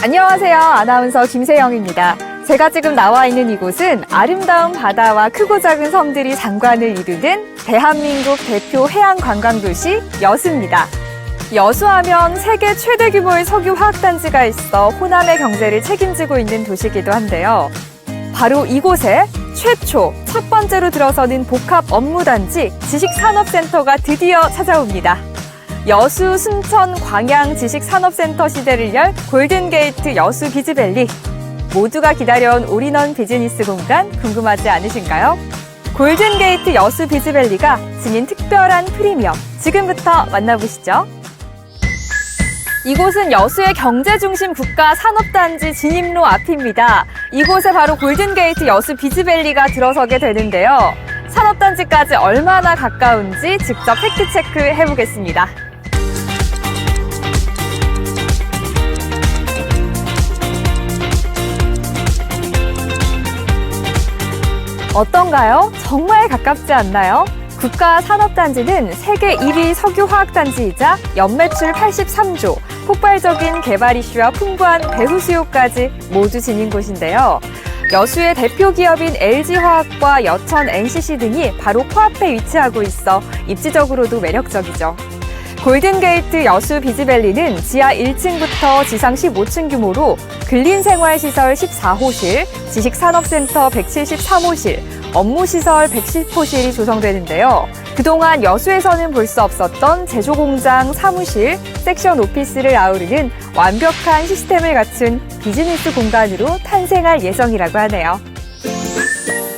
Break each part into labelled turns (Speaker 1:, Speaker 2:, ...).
Speaker 1: 안녕하세요. 아나운서 김세영입니다. 제가 지금 나와 있는 이곳은 아름다운 바다와 크고 작은 섬들이 장관을 이루는 대한민국 대표 해양 관광 도시 여수입니다. 여수하면 세계 최대 규모의 석유 화학단지가 있어 호남의 경제를 책임지고 있는 도시이기도 한데요. 바로 이곳에 최초 첫 번째로 들어서는 복합 업무단지 지식산업센터가 드디어 찾아옵니다. 여수, 순천, 광양 지식산업센터 시대를 열 골든게이트 여수 비즈밸리. 모두가 기다려온 올인원 비즈니스 공간 궁금하지 않으신가요? 골든게이트 여수 비즈밸리가 지닌 특별한 프리미엄. 지금부터 만나보시죠. 이곳은 여수의 경제중심 국가 산업단지 진입로 앞입니다. 이곳에 바로 골든게이트 여수 비즈밸리가 들어서게 되는데요. 산업단지까지 얼마나 가까운지 직접 팩트체크 해보겠습니다. 어떤가요? 정말 가깝지 않나요? 국가 산업단지는 세계 1위 석유화학단지이자 연매출 83조, 폭발적인 개발 이슈와 풍부한 배후 수요까지 모두 지닌 곳인데요. 여수의 대표 기업인 LG화학과 여천 NCC 등이 바로 코앞에 위치하고 있어 입지적으로도 매력적이죠. 골든게이트 여수 비즈밸리는 지하 1층부터 지상 15층 규모로 근린생활시설 14호실, 지식산업센터 173호실, 업무시설 110호실이 조성되는데요. 그동안 여수에서는 볼 수 없었던 제조공장, 사무실, 섹션 오피스를 아우르는 완벽한 시스템을 갖춘 비즈니스 공간으로 탄생할 예정이라고 하네요.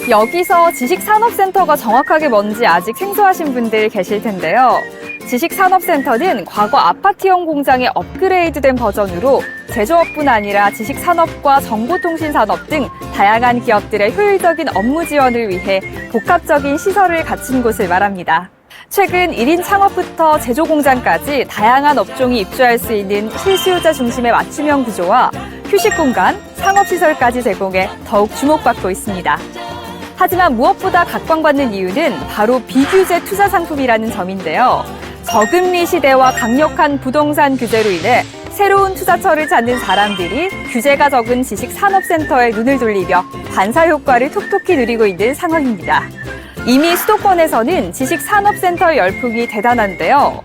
Speaker 1: 여기서 지식산업센터가 정확하게 뭔지 아직 생소하신 분들 계실 텐데요. 지식산업센터는 과거 아파트형 공장의 업그레이드된 버전으로 제조업뿐 아니라 지식산업과 정보통신산업 등 다양한 기업들의 효율적인 업무 지원을 위해 복합적인 시설을 갖춘 곳을 말합니다. 최근 1인 창업부터 제조 공장까지 다양한 업종이 입주할 수 있는 실수요자 중심의 맞춤형 구조와 휴식 공간, 상업시설까지 제공해 더욱 주목받고 있습니다. 하지만 무엇보다 각광받는 이유는 바로 비규제 투자 상품이라는 점인데요. 저금리 시대와 강력한 부동산 규제로 인해 새로운 투자처를 찾는 사람들이 규제가 적은 지식산업센터에 눈을 돌리며 반사 효과를 톡톡히 누리고 있는 상황입니다. 이미 수도권에서는 지식산업센터의 열풍이 대단한데요.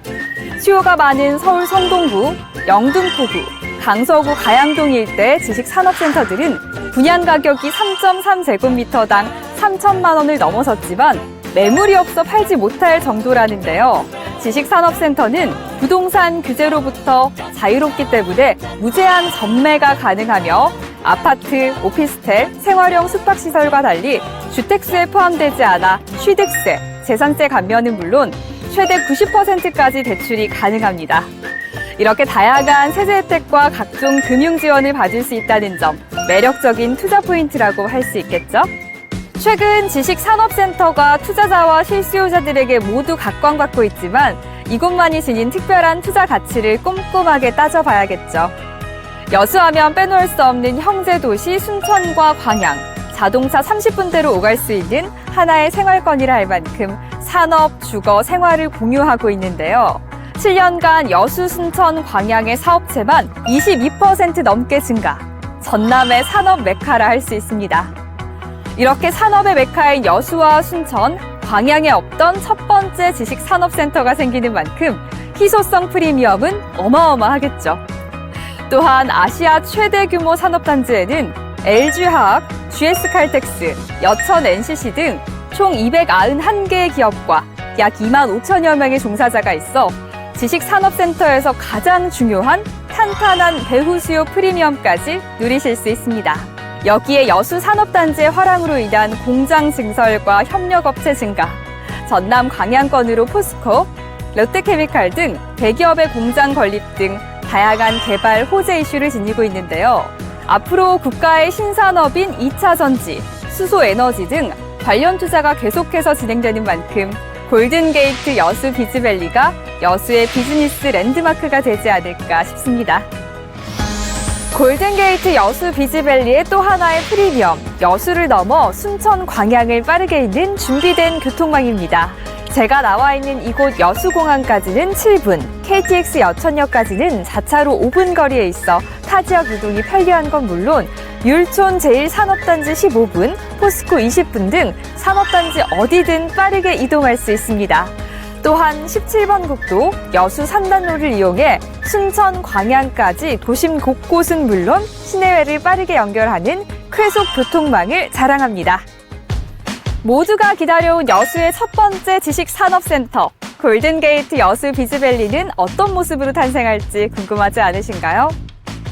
Speaker 1: 수요가 많은 서울 성동구, 영등포구, 강서구 가양동 일대 지식산업센터들은 분양 가격이 3.3제곱미터당 3천만 원을 넘어섰지만 매물이 없어 팔지 못할 정도라는데요. 지식산업센터는 부동산 규제로부터 자유롭기 때문에 무제한 전매가 가능하며 아파트, 오피스텔, 생활형 숙박시설과 달리 주택수에 포함되지 않아 취득세, 재산세 감면은 물론 최대 90%까지 대출이 가능합니다. 이렇게 다양한 세제 혜택과 각종 금융 지원을 받을 수 있다는 점 매력적인 투자 포인트라고 할 수 있겠죠? 최근 지식산업센터가 투자자와 실수요자들에게 모두 각광받고 있지만 이곳만이 지닌 특별한 투자 가치를 꼼꼼하게 따져봐야겠죠. 여수하면 빼놓을 수 없는 형제 도시 순천과 광양, 자동차 30분대로 오갈 수 있는 하나의 생활권이라 할 만큼 산업, 주거, 생활을 공유하고 있는데요. 7년간 여수, 순천, 광양의 사업체만 22% 넘게 증가, 전남의 산업 메카라 할 수 있습니다. 이렇게 산업의 메카인 여수와 순천, 광양에 없던 첫 번째 지식산업센터가 생기는 만큼 희소성 프리미엄은 어마어마하겠죠. 또한 아시아 최대 규모 산업단지에는 LG화학, GS칼텍스, 여천 NCC 등 총 291개의 기업과 약 2만 5천여 명의 종사자가 있어 지식산업센터에서 가장 중요한 탄탄한 배후 수요 프리미엄까지 누리실 수 있습니다. 여기에 여수 산업단지의 화랑으로 인한 공장 증설과 협력업체 증가, 전남 광양권으로 포스코, 롯데케미칼 등 대기업의 공장 건립 등 다양한 개발 호재 이슈를 지니고 있는데요. 앞으로 국가의 신산업인 2차 전지, 수소 에너지 등 관련 투자가 계속해서 진행되는 만큼 골든게이트 여수 비즈밸리가 여수의 비즈니스 랜드마크가 되지 않을까 싶습니다. 골든게이트 여수 비즈밸리의 또 하나의 프리미엄, 여수를 넘어 순천 광양을 빠르게 잇는 준비된 교통망입니다. 제가 나와 있는 이곳 여수공항까지는 7분, KTX 여천역까지는 4차로 5분 거리에 있어 타 지역 이동이 편리한 건 물론 율촌 제1산업단지 15분, 포스코 20분 등 산업단지 어디든 빠르게 이동할 수 있습니다. 또한 17번 국도 여수 3단로를 이용해 순천 광양까지 도심 곳곳은 물론 시내외를 빠르게 연결하는 쾌속 교통망을 자랑합니다. 모두가 기다려온 여수의 첫 번째 지식산업센터 골든게이트 여수 비즈밸리는 어떤 모습으로 탄생할지 궁금하지 않으신가요?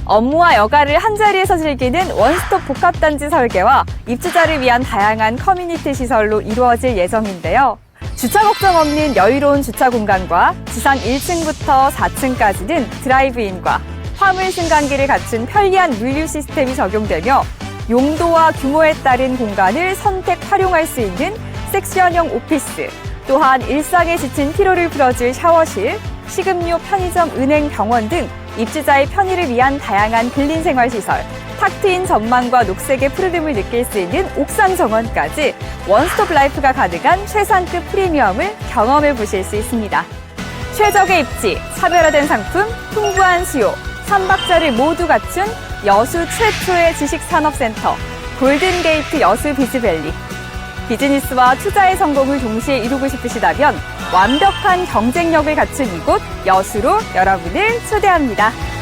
Speaker 1: 업무와 여가를 한자리에서 즐기는 원스톱 복합단지 설계와 입주자를 위한 다양한 커뮤니티 시설로 이루어질 예정인데요. 주차 걱정 없는 여유로운 주차 공간과 지상 1층부터 4층까지는 드라이브인과 화물 승강기를 갖춘 편리한 물류 시스템이 적용되며 용도와 규모에 따른 공간을 선택 활용할 수 있는 섹션형 오피스, 또한 일상에 지친 피로를 풀어줄 샤워실, 식음료, 편의점, 은행, 병원 등 입주자의 편의를 위한 다양한 근린 생활 시설, 탁 트인 전망과 녹색의 푸르름을 느낄 수 있는 옥상 정원까지 원스톱 라이프가 가능한 최상급 프리미엄을 경험해 보실 수 있습니다. 최적의 입지, 차별화된 상품, 풍부한 수요, 삼박자를 모두 갖춘 여수 최초의 지식산업센터 골든게이트 여수 비즈밸리 비즈니스와 투자의 성공을 동시에 이루고 싶으시다면 완벽한 경쟁력을 갖춘 이곳 여수로 여러분을 초대합니다.